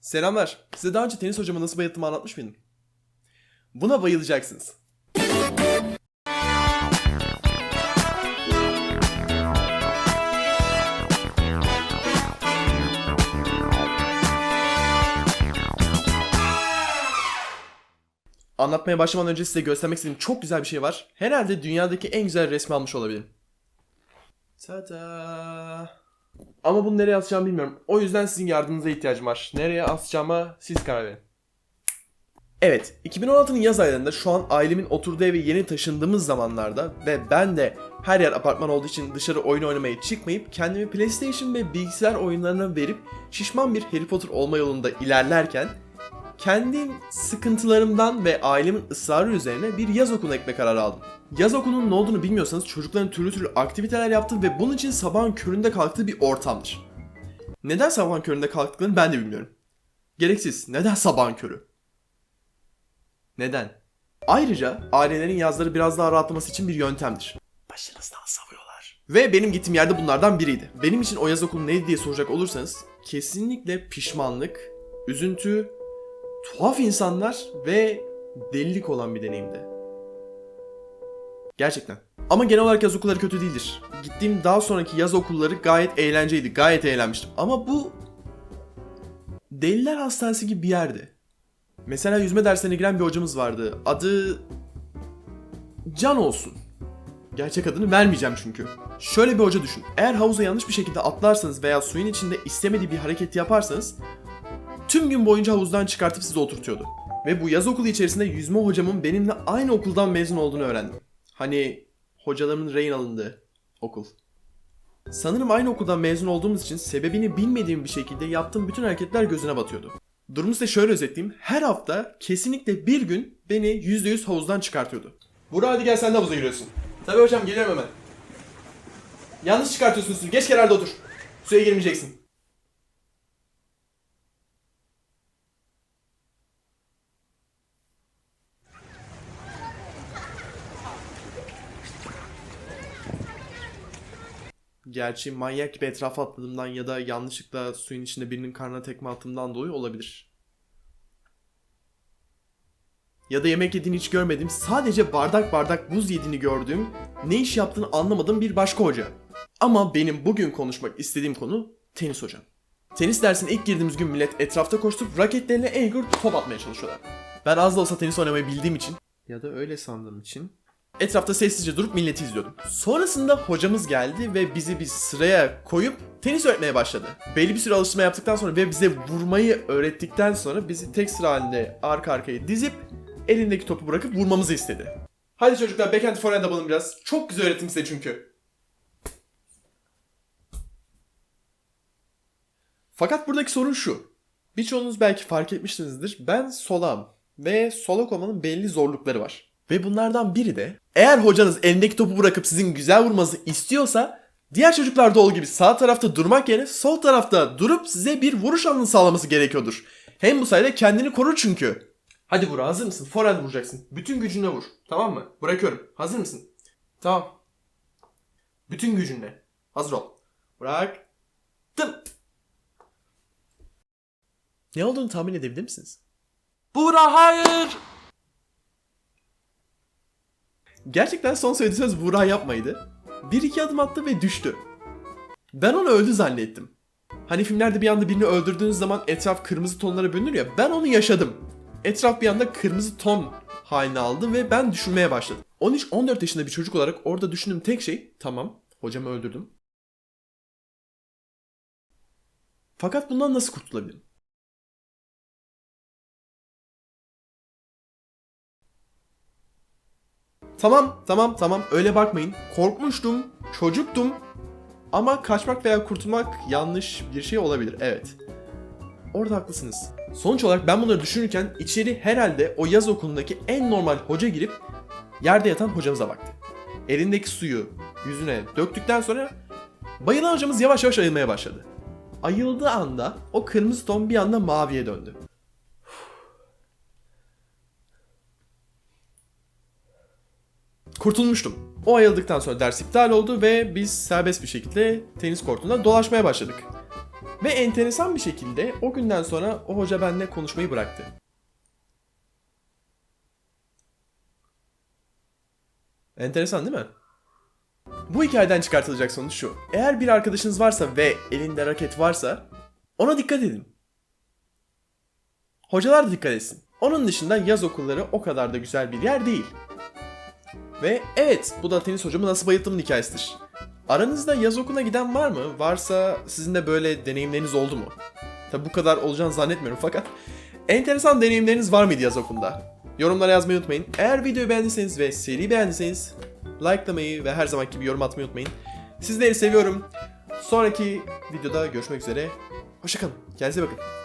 Selamlar. Size daha önce tenis hocama nasıl bayılttığımı anlatmış mıydım? Buna bayılacaksınız. Anlatmaya başlamadan önce size göstermek istediğim çok güzel bir şey var. Herhalde dünyadaki en güzel resmi almış olabilirim. Tada. Ama bunu nereye asacağımı bilmiyorum. O yüzden sizin yardımınıza ihtiyacım var. Nereye asacağıma siz karar verin. Evet, 2016'nın yaz aylarında şu an ailemin oturduğu eve yeni taşındığımız zamanlarda ve ben de her yer apartman olduğu için dışarı oyun oynamaya çıkmayıp kendimi PlayStation ve bilgisayar oyunlarına verip şişman bir Harry Potter olma yolunda ilerlerken kendi sıkıntılarımdan ve ailemin ısrarı üzerine bir yaz okuluna ekme kararı aldım. Yaz okulunun ne olduğunu bilmiyorsanız çocukların türlü türlü aktiviteler yaptığı ve bunun için sabahın köründe kalktığı bir ortamdır. Neden sabahın köründe kalktıklarını ben de bilmiyorum. Gereksiz. Neden sabahın körü? Neden? Ayrıca ailelerin yazları biraz daha rahatlaması için bir yöntemdir. Başınızdan savuyorlar. Ve benim gittiğim yerde bunlardan biriydi. Benim için o yaz okulu neydi diye soracak olursanız kesinlikle pişmanlık, üzüntü, tuhaf insanlar ve delilik olan bir deneyimdi. Gerçekten. Ama genel olarak yaz okulları kötü değildir. Gittiğim daha sonraki yaz okulları gayet eğlenceliydi. Gayet eğlenmiştim. Ama bu deliler hastanesi gibi bir yerdi. Mesela yüzme derslerine giren bir hocamız vardı. Adı Can olsun. Gerçek adını vermeyeceğim çünkü. Şöyle bir hoca düşün. Eğer havuza yanlış bir şekilde atlarsanız veya suyun içinde istemediği bir hareket yaparsanız tüm gün boyunca havuzdan çıkartıp sizi oturtuyordu. Ve bu yaz okulu içerisinde yüzme hocamın benimle aynı okuldan mezun olduğunu öğrendim. Hani hocalarımın rehin alındığı okul. Sanırım aynı okuldan mezun olduğumuz için sebebini bilmediğim bir şekilde yaptığım bütün hareketler gözüne batıyordu. Durumu size şöyle özetleyeyim. Her hafta kesinlikle bir gün beni %100 havuzdan çıkartıyordu. Burak hadi gel sen de havuza giriyorsun. Tabii hocam geliyorum hemen. Yanlış çıkartıyorsun. Geç kenarda otur. Suya girmeyeceksin. Gerçi manyak gibi etrafa atladığımdan ya da yanlışlıkla suyun içinde birinin karnına tekme attığımdan dolayı olabilir. Ya da yemek yediğini hiç görmedim, sadece bardak bardak buz yediğini gördüğüm, ne iş yaptığını anlamadığım bir başka hoca. Ama benim bugün konuşmak istediğim konu tenis hocam. Tenis dersine ilk girdiğimiz gün millet etrafta koşturup raketlerine eğgur top atmaya çalışıyorlar. Ben az da olsa tenis oynamayı bildiğim için ya da öyle sandığım için etrafta sessizce durup milleti izliyordum. Sonrasında hocamız geldi ve bizi bir sıraya koyup tenis öğretmeye başladı. Belli bir süre alıştırma yaptıktan sonra ve bize vurmayı öğrettikten sonra bizi tek sıra halinde arka arkaya dizip elindeki topu bırakıp vurmamızı istedi. Hadi çocuklar backhand forehand yapalım biraz. Çok güzel öğrettim size çünkü. Fakat buradaki sorun şu. Birçoğunuz belki fark etmişsinizdir. Ben solağım ve solak olmanın belli zorlukları var. Ve bunlardan biri de eğer hocanız elindeki topu bırakıp sizin güzel vurmanızı istiyorsa diğer çocuklarda olduğu gibi sağ tarafta durmak yerine sol tarafta durup size bir vuruş alanı sağlaması gerekiyordur. Hem bu sayede kendini korur çünkü. Hadi vur hazır mısın? Forehand vuracaksın. Bütün gücünle vur. Tamam mı? Bırakıyorum. Hazır mısın? Tamam. Bütün gücünle. Hazır ol. Bıraktım. Ne olduğunu tahmin edebilir misiniz? Buğra hayır. Gerçekten son söylediği söz Buğra yapmaydı. Bir iki adım attı ve düştü. Ben onu öldü zannettim. Hani filmlerde bir anda birini öldürdüğünüz zaman etraf kırmızı tonlara bölünür ya ben onu yaşadım. Etraf bir anda kırmızı ton haline aldı ve ben düşünmeye başladım. 13-14 yaşında bir çocuk olarak orada düşündüğüm tek şey tamam hocamı öldürdüm. Fakat bundan nasıl kurtulabilirim? Tamam, tamam, tamam. Öyle bakmayın. Korkmuştum, çocuktum. Ama kaçmak veya kurtulmak yanlış bir şey olabilir. Evet. Orada haklısınız. Sonuç olarak ben bunları düşünürken içeri herhalde o yaz okulundaki en normal hoca girip yerde yatan hocamıza baktı. Elindeki suyu yüzüne döktükten sonra bayılan hocamız yavaş yavaş ayılmaya başladı. Ayıldığı anda o kırmızı ton bir anda maviye döndü. Kurtulmuştum. O ayıldıktan sonra ders iptal oldu ve biz serbest bir şekilde tenis kortunda dolaşmaya başladık. Ve enteresan bir şekilde o günden sonra o hoca benimle konuşmayı bıraktı. Enteresan değil mi? Bu hikayeden çıkartılacak sonuç şu. Eğer bir arkadaşınız varsa ve elinde raket varsa ona dikkat edin. Hocalar da dikkat etsin. Onun dışında yaz okulları o kadar da güzel bir yer değil. Ve evet bu da tenis hocamı nasıl bayılttımın hikayesidir. Aranızda yaz okuluna giden var mı? Varsa sizin de böyle deneyimleriniz oldu mu? Tabi bu kadar olacağını zannetmiyorum fakat enteresan deneyimleriniz var mıydı yaz okulunda? Yorumlara yazmayı unutmayın. Eğer videoyu beğendiyseniz ve seri beğendiyseniz likelamayı ve her zamanki gibi yorum atmayı unutmayın. Sizleri seviyorum. Sonraki videoda görüşmek üzere. Hoşçakalın. Kendinize bakın.